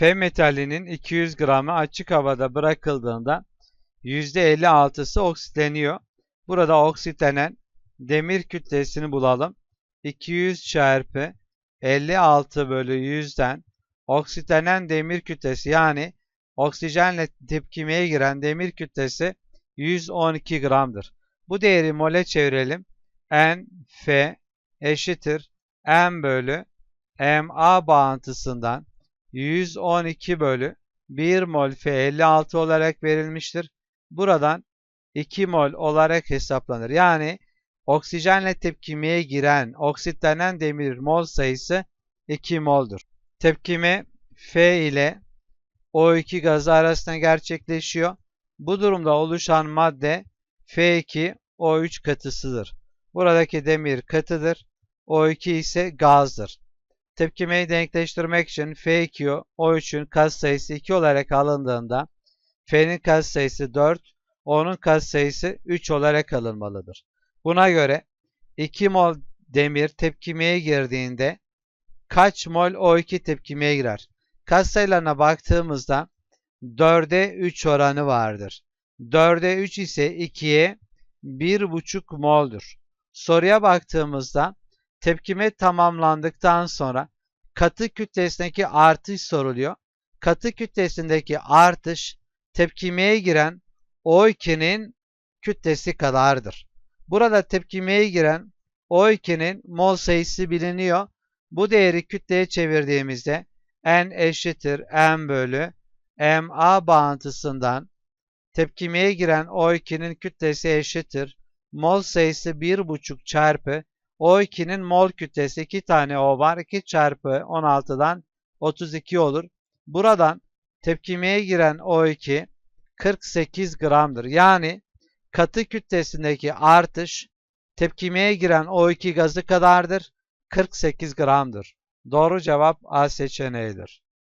F metalinin 200 gramı açık havada bırakıldığında %56'sı oksitleniyor. Burada oksitlenen demir kütlesini bulalım. 200 çarpı 56 bölü 100'den oksitlenen demir kütlesi yani oksijenle tepkimeye giren demir kütlesi 112 gramdır. Bu değeri mole çevirelim. N, F eşittir M bölü MA bağıntısından 112 bölü 1 mol F56 olarak verilmiştir. Buradan 2 mol olarak hesaplanır. Yani oksijenle tepkimeye giren oksitlenen demir mol sayısı 2 moldur. Tepkime F ile O2 gazı arasında gerçekleşiyor. Bu durumda oluşan madde F2 O3 katısıdır. Buradaki demir katıdır. O2 ise gazdır. Tepkimeyi denkleştirmek için F2 O3'ün katsayısı 2 olarak alındığında F'nin katsayısı 4, O'nun katsayısı 3 olarak alınmalıdır. Buna göre 2 mol demir tepkimeye girdiğinde kaç mol O2 tepkimeye girer? Katsayılarına baktığımızda 4'e 3 oranı vardır. 4'e 3 ise 2'ye 1,5 moldur. Soruya baktığımızda tepkime tamamlandıktan sonra katı kütlesindeki artış soruluyor. Katı kütlesindeki artış tepkimeye giren O2'nin kütlesi kadardır. Burada tepkimeye giren O2'nin mol sayısı biliniyor. Bu değeri kütleye çevirdiğimizde N eşittir M bölü MA bağıntısından tepkimeye giren O2'nin kütlesi eşittir. Mol sayısı 1,5 çarpı O2'nin mol kütlesi 2 tane O var. 2 çarpı 16'dan 32 olur. Buradan tepkimeye giren O2 48 gramdır. Yani katı kütlesindeki artış tepkimeye giren O2 gazı kadardır. 48 gramdır. Doğru cevap A seçeneğidir.